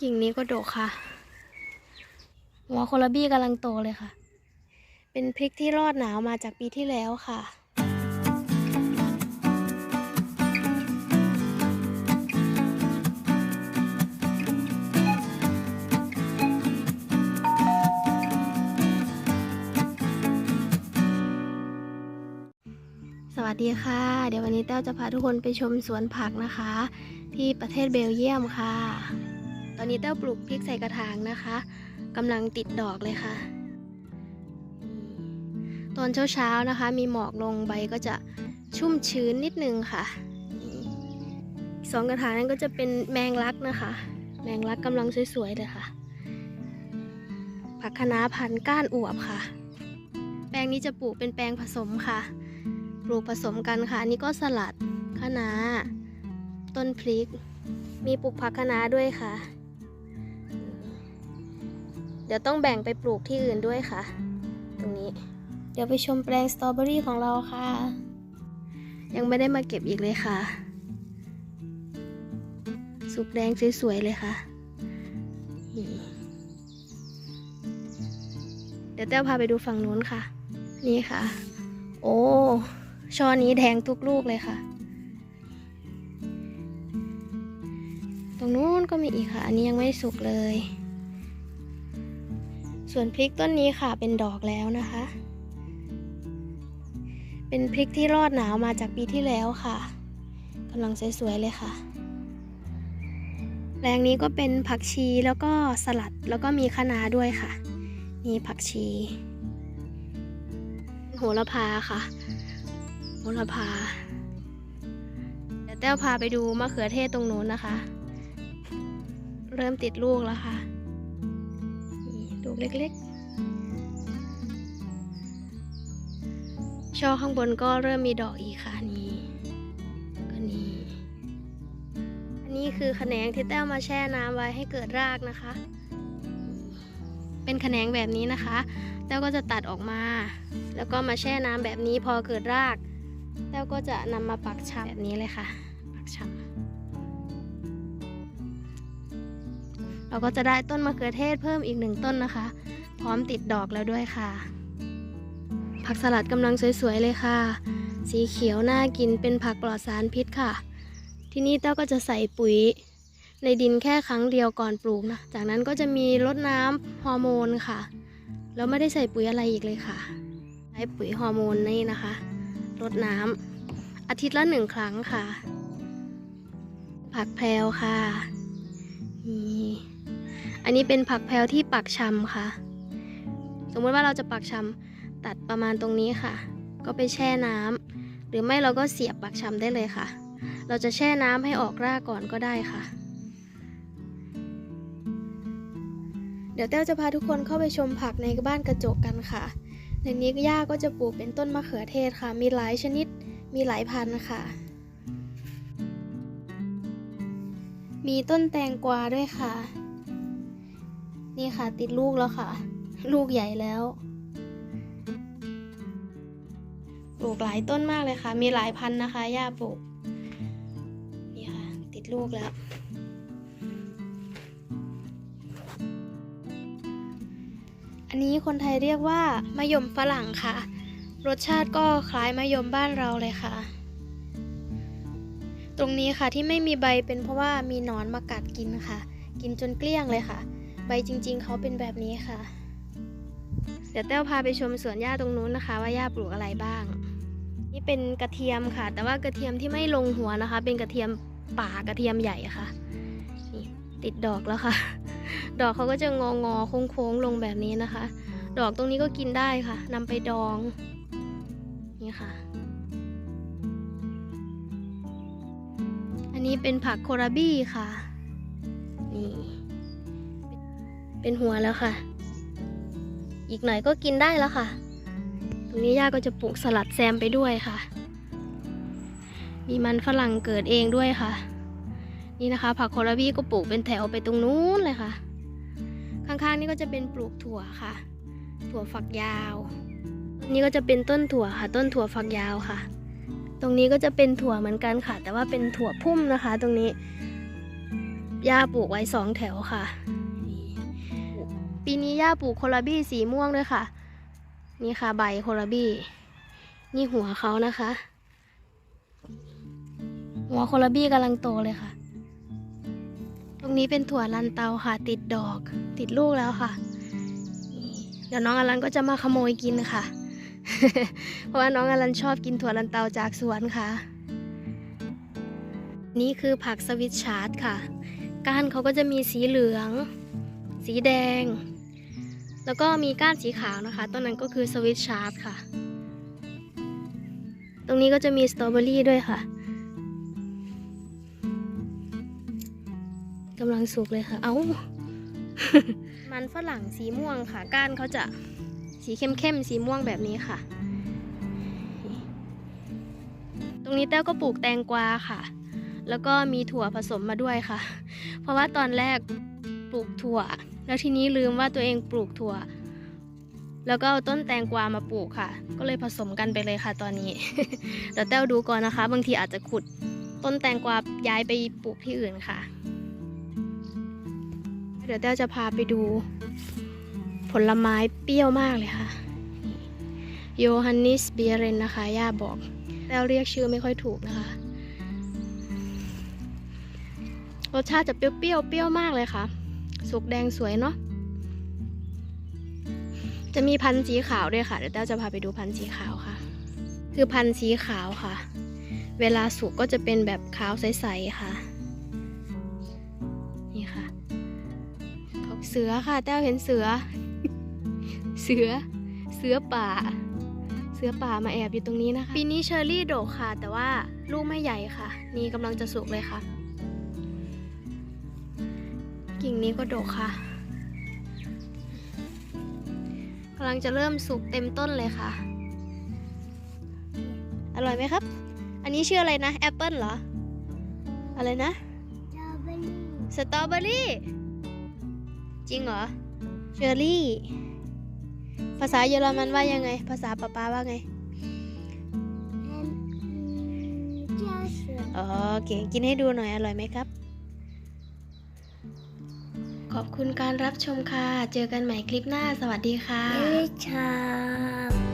กิ่งนี้ก็ดกค่ะ หัวโคลบี้กำลังโตเลยค่ะ เป็นพริกที่รอดหนาวมาจากปีที่แล้วค่ะสวัสดีค่ะ เดี๋ยววันนี้แต้วจะพาทุกคนไปชมสวนผักนะคะ ที่ประเทศเบลเยียมค่ะ อนนี้แต้วปลูกพริกใส่กระถางนะคะกำลังติดดอกเลยค่ะ ตอนเช้าๆนะคะ มีหมอกลงใบก็จะชุ่มชื้นนิดนึงค่ะสองกระถางนั้นก็จะเป็นแมงลักนะคะ แมงลักกำลังสวยๆเลยค่ะ ผักคะน้าพันก้านอวบค่ะ แปลงนี้จะปลูกเป็นแปลงผสมค่ะ ปลูกผสมกันค่ะอันนี้ก็สลัดคะน้า ต้นพริก มีปลูกผักคะน้าด้วยค่ะ ดี๋ยวต้องแบ่งไปปลูกที่อื่นด้วยค่ะ ตรงนี้ เดี๋ยวไปชมแปลงสตรอเบอรี่ของเราค่ะ ยังไม่ได้มาเก็บอีกเลยค่ะ สุกแดงสวยๆเลยค่ะนี่เดี๋ยวเต้วพาไปดูฝั่งนู้นค่ะ นี่ค่ะ โอ้ช่อนี้แดงทุกลูกเลยค่ะ ตรงนู้นก็มีอีกค่ะ อันนี้ยังไม่สุกเลย ส่วนพริกต้นนี้ค่ะเป็นดอกแล้วนะคะ เป็นพริกที่รอดหนาวมาจากปีที่แล้วค่ะกำลังสวยๆเลยค่ะแปลงนี้ก็เป็นผักชีแล้วก็สลัดแล้วก็มีคะน้าด้วยค่ะนี่ผักชี โหระพาค่ะโหระพาเดี๋ยวแต้วพาไปดูมะเขือเทศตรงนู้นนะคะ เริ่มติดลูกแล้วค่ะูกเล็กๆ ช่อข้างบนก็เริ่มมีดอกอีกค่ะนี่ก็นี่อันนี้คือแขนงที่แต้วมาแช่น้ำไว้ให้เกิดรากนะคะ เป็นแขนงแบบนี้นะคะ แต้วก็จะตัดออกมา แล้วก็มาแช่น้ำแบบนี้พอเกิดราก แต้วก็จะนำมาปักชำแบบนี้เลยค่ะ ปักชำ เราก็จะได้ต้นมะเขือเทศเพิ่มอีกหนึ่งต้นนะคะ พร้อมติดดอกแล้วด้วยค่ะ ผักสลัดกำลังสวยๆเลยค่ะ สีเขียวน่ากินเป็นผักปลอดสารพิษค่ะ ที่นี่แต้วก็จะใส่ปุ๋ย ในดินแค่ครั้งเดียวก่อนปลูกนะ จากนั้นก็จะมีรดน้ำฮอร์โมนค่ะ แล้วไม่ได้ใส่ปุ๋ยอะไรอีกเลยค่ะ ใช้ปุ๋ยฮอร์โมนนี่นะคะรดน้ำอาทิตย์ละหนึ่งครั้งค่ะ ผักแพรวค่ะ อันนี้เป็นผักแพรวที่ปักชำค่ะ สมมติว่าเราจะปักชำตัดประมาณตรงนี้ค่ะ ก็ไปแช่น้ำหรือไม่เราก็เสียบปักชำได้เลยค่ะ เราจะแช่น้ำให้ออกรากก่อนก็ได้ค่ะ เดี๋ยวแต้วจะพาทุกคนเข้าไปชมผักในบ้านกระจกกันค่ะ ในนี้ย่าก็จะปลูกเป็นต้นมะเขือเทศค่ะ มีหลายชนิด มีหลายพันธุ์ค่ะ มีต้นแตงกวาด้วยค่ะ ค่ะ ติดลูกแล้วค่ะ ลูกใหญ่แล้วปลูกหลายต้นมากเลยค่ะ มีหลายพันนะคะย่าปลูกนี่ค่ะ ติดลูกแล้ว อันนี้คนไทยเรียกว่ามะยมฝรั่งค่ะ รสชาติก็คล้ายมะยมบ้านเราเลยค่ะ ตรงนี้ค่ะที่ไม่มีใบเป็นเพราะว่ามีหนอนมากัดกินค่ะ กินจนเกลี้ยงเลยค่ะ ใบจริง ๆ เขาเป็นแบบนี้ค่ะ เดี๋ยวแต้วพาไปชมสวนหญ้าตรงนู้นนะคะ ว่าหญ้าปลูกอะไรบ้าง นี่เป็นกระเทียมค่ะ แต่ว่ากระเทียมที่ไม่ลงหัวนะคะ เป็นกระเทียมป่ากระเทียมใหญ่ค่ะ นี่ติดดอกแล้วค่ะ ดอกเขาก็จะงองอโค้งๆลงแบบนี้นะคะ ดอกตรงนี้ก็กินได้ค่ะนำไปดอง นี่ค่ะ อันนี้เป็นผักโคราบี้ค่ะ นี่ เป็นหัวแล้วค่ะ อีกหน่อยก็กินได้แล้วค่ะ ตรงนี้ย่าก็จะปลูกสลัดแซมไปด้วยค่ะ มีมันฝรั่งเกิดเองด้วยค่ะ นี่นะคะ ผักโคราบี้ก็ปลูกเป็นแถวไปตรงนู้นเลยค่ะ ข้างๆนี่ก็จะเป็นปลูกถั่วค่ะ ถั่วฝักยาว นี่ก็จะเป็นต้นถั่วค่ะ ต้นถั่วฝักยาวค่ะ ตรงนี้ก็จะเป็นถั่วเหมือนกันค่ะ แต่ว่าเป็นถั่วพุ่มนะคะ ตรงนี้ย่าปลูกไว้สองแถวค่ะ ปีนี้ย่าปลูกโคลาบี้สีม่วงด้วยค่ะ นี่ค่ะใบโคลาบี้ นี่หัวเขานะคะ หัวโคลาบี้กำลังโตเลยค่ะ ตรงนี้เป็นถั่วลันเตาค่ะ ติดดอก ติดลูกแล้วค่ะเดี๋ยวน้องอลันก็จะมาขโมยกินค่ะ เพราะว่าน้องอลันชอบกินถั่วลันเตาจากสวนค่ะ นี่คือผักสวิตชาร์ดค่ะ ก้านเขาก็จะมีสีเหลือง สีแดง แล้วก็มีก้านสีขาวนะคะต้นนั้นก็คือสวิตชาร์ดค่ะ ตรงนี้ก็จะมีสตรอเบอรี่ด้วยค่ะกำลังสุกเลยค่ะ เอา้า มันฝรั่งสีม่วงค่ะ ก้านเขาจะสีเข้มๆ สีม่วงแบบนี้ค่ะ ตรงนี้แต้วก็ปลูกแตงกวาค่ะ แล้วก็มีถั่วผสมมาด้วยค่ะ เพราะว่าตอนแรก ปลูกถั่ว แล้วทีนี้ลืมว่าตัวเองปลูกถั่ว แล้วก็เอาต้นแตงกวามาปลูกค่ะ ก็เลยผสมกันไปเลยค่ะตอนนี้เดี๋ยวแต้วดูก่อนนะคะ บางทีอาจจะขุดต้นแตงกวาย้ายไปปลูกที่อื่นค่ะ เดี๋ยวแต้วจะพาไปดู ผลไม้เปรี้ยวมากเลยค่ะโยฮันนิสเบียเรนนะคะ ย่าบอกแต้วเรียกชื่อไม่ค่อยถูกนะคะ รสชาติจะเปรี้ยวๆเปรี้ยวมากเลยค่ะ สุกแดงสวยเนาะจะมีพันธุ์สีขาวด้วยค่ะ เดี๋ยวแต้วจะพาไปดูพันธุ์สีขาวค่ะ คือพันธุ์สีขาวค่ะ เวลาสุกก็จะเป็นแบบขาวใสๆค่ะ นี่ค่ะของเสือค่ะ แต้วเห็นเสือ เสือ เสือป่า เสือป่ามาแอบอยู่ตรงนี้นะคะ ปีนี้เชอร์รี่โดกค่ะ แต่ว่าลูกไม่ใหญ่ค่ะ นี่กำลังจะสุกเลยค่ะ กิ่งนี้ก็โดกค่ะกำลังจะเริ่มสุกเต็มต้นเลยค่ะ อร่อยไหมครับ อันนี้ชื่ออะไรนะแอปเปิลเหรอ อะไรนะสตรอเบอรี่ จริงเหรอเชอร์รี่ ภาษาเยอรมันว่ายังไง ภาษาป๊าป๊าว่าไงโอเค กินให้ดูหน่อย อร่อยไหมครับ ขอบคุณการรับชมค่ะ เจอกันใหม่คลิปหน้า สวัสดีค่ะ Good job.